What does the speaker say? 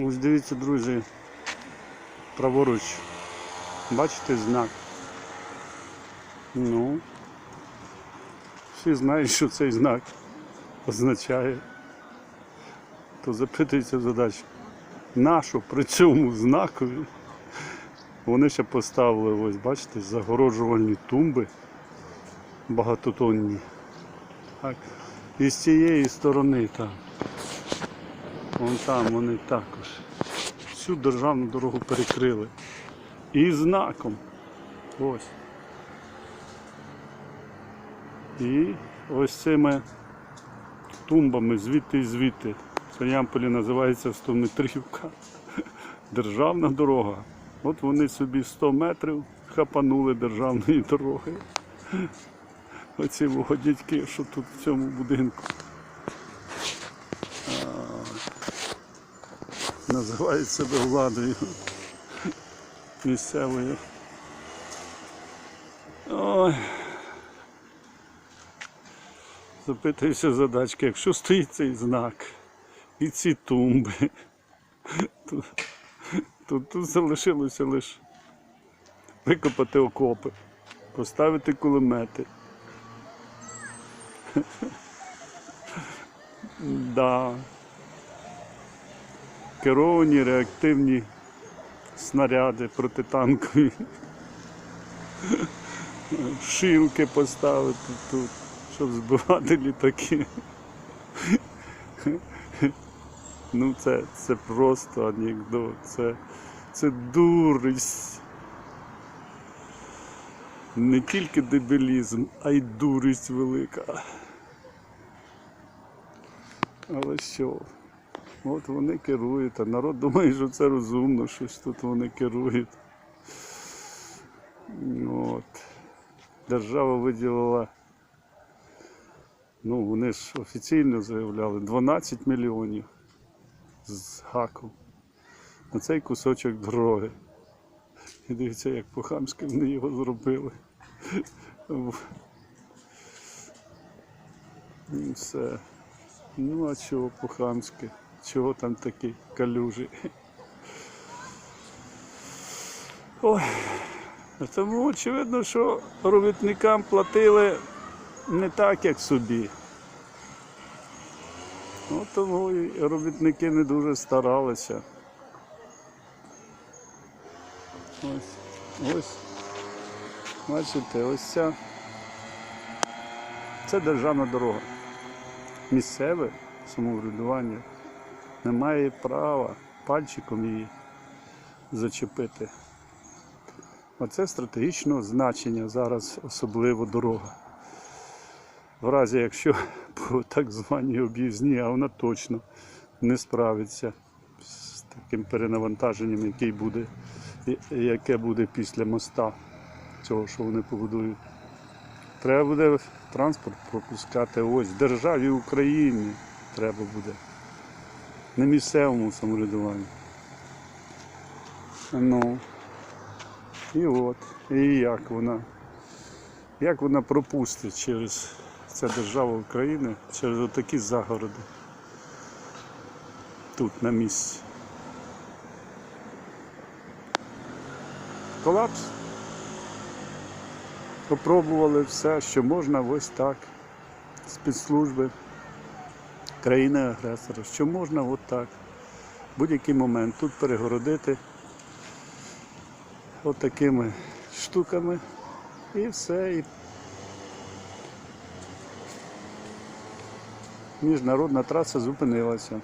Ось дивіться, друзі, праворуч. Бачите знак? Ну. Всі знають, що цей знак означає. То запитується задача. Нашу при цьому знакові вони ще поставили, ось бачите, загороджувальні тумби багатотонні. Так. І з цієї сторони там. Вон там вони також. Всю державну дорогу перекрили. І знаком. Ось. І ось цими тумбами звідти і звідти. В Ямполі називається 100-метрівка. Державна дорога. От вони собі 100 метрів хапанули державної дороги. Оці дядьки, що тут в цьому будинку. Називають себе владою місцевою. Ой. Запитуюся задачки, якщо стоїть цей знак і ці тумби, то, то тут залишилося лише викопати окопи, поставити кулемети. Да. Керовані реактивні снаряди протитанкові. Шилки поставити тут, щоб збивати літаки. Ну це, це просто анекдот, це, це дурість. Не тільки дебілізм, а й дурість велика. Але що? От вони керують, а народ думає, що це розумно, щось тут вони керують. От. Держава виділила, ну вони ж офіційно заявляли, 12 мільйонів з гаком на цей кусочок дороги. І дивіться, як по-хамськи вони його зробили. Все. Ну а чого по-хамськи? Чого там такі калюжі? Ой. Тому очевидно, що робітникам платили не так, як собі. Ну, тому і робітники не дуже старалися. Ось, ось. Бачите, ось ця. Це державна дорога. Місцеве самоврядування не має права пальчиком її зачепити. Оце стратегічного значення зараз особливо дорога. В разі, якщо по так званій об'їзні, а вона точно не справиться з таким перенавантаженням, який буде, яке буде після моста, цього, що вони побудують. Треба буде транспорт пропускати ось в державі України треба буде. Не місцевому самоврядуванню. Ну. І от. І як вона. Як вона пропустить через ця держава України, через отакі загороди. Тут на місці. Колапс. Попробували все, що можна ось так. Спецслужби країни-агресора, що можна отак, в Будь-який момент тут перегородити от такими штуками і все. І міжнародна траса зупинилася.